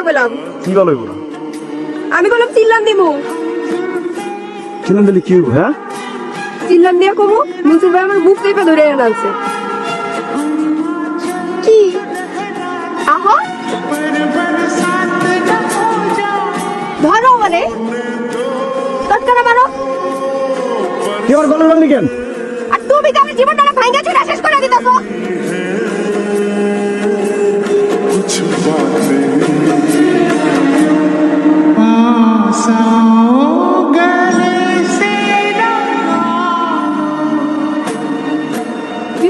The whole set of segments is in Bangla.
কথা বললাম। কি বলো এগুলো আমি বললাম চিল্লাম দিমু। চিনেন দিলে কি হইবো, হ্যাঁ? চিল্লাম দিয়ে কমু মুসির ভাই আমার বুক চেপে ধরে এনে আনছে। কি? আহা! ধরো মানে। তৎকারা মারো। কি আমার গলার কেন? আর তুমি তো আমার জীবনটা ভাঙ্গা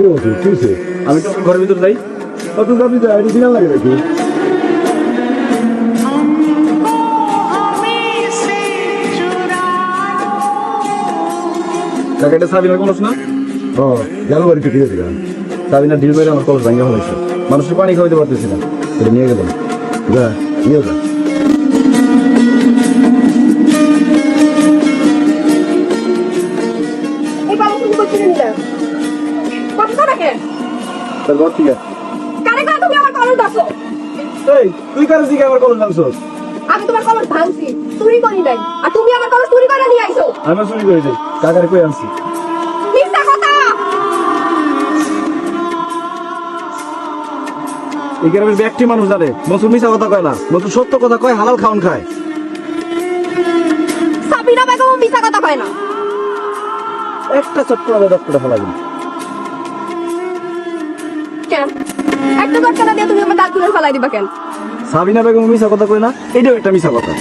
কি বলছি কি হয়েছে? আমি তো ঘরের ভিতর যাই। অত আপনি তো আইডি সিগন্যাল লাগে নাকি? সাবিনার না? ও গেল বাড়িতে ঠিক আছে সাবিনা ঢিল মেরে আমার কলস ভাঙা হয়েছে মানুষের পানি খাওয়াইতে পারতেছি না। এটা নিয়ে গেলাম। যা নিয়ে যা। এই বাবু তুমি করতে নিলে? কথা রাখে তার ঘর ঠিক আছে। কানে কানে তুমি আমার কলম দাসো এই তুই কারও দিকে আমার কলস ভাঙছ আমি তোমার কলম ভাঙছি চুরি করি নাই। আর তুমি আমার কলম চুরি করে নিয়ে আইছো। আমি চুরি করে যাই কাকারে কই আনছি? মিথ্যা কথা! এই গ্রামের ব্যক্তি মানুষ জানে নতুন মিশা কথা কয় না নতুন সত্য কথা কয় হালাল খাওয়ান খায়। সাবিনা বেগম মিথ্যা কথা কয় না। একটা চট করে ডক্টরটা ফেলা দিন কেন? একটা দরকার দিয়ে তুমি আমার দাঁত তুলে ফেলাই দিবা কেন? সাবিনা বেগম মিশা কথা কই না? এটাও একটা মিশা কথা।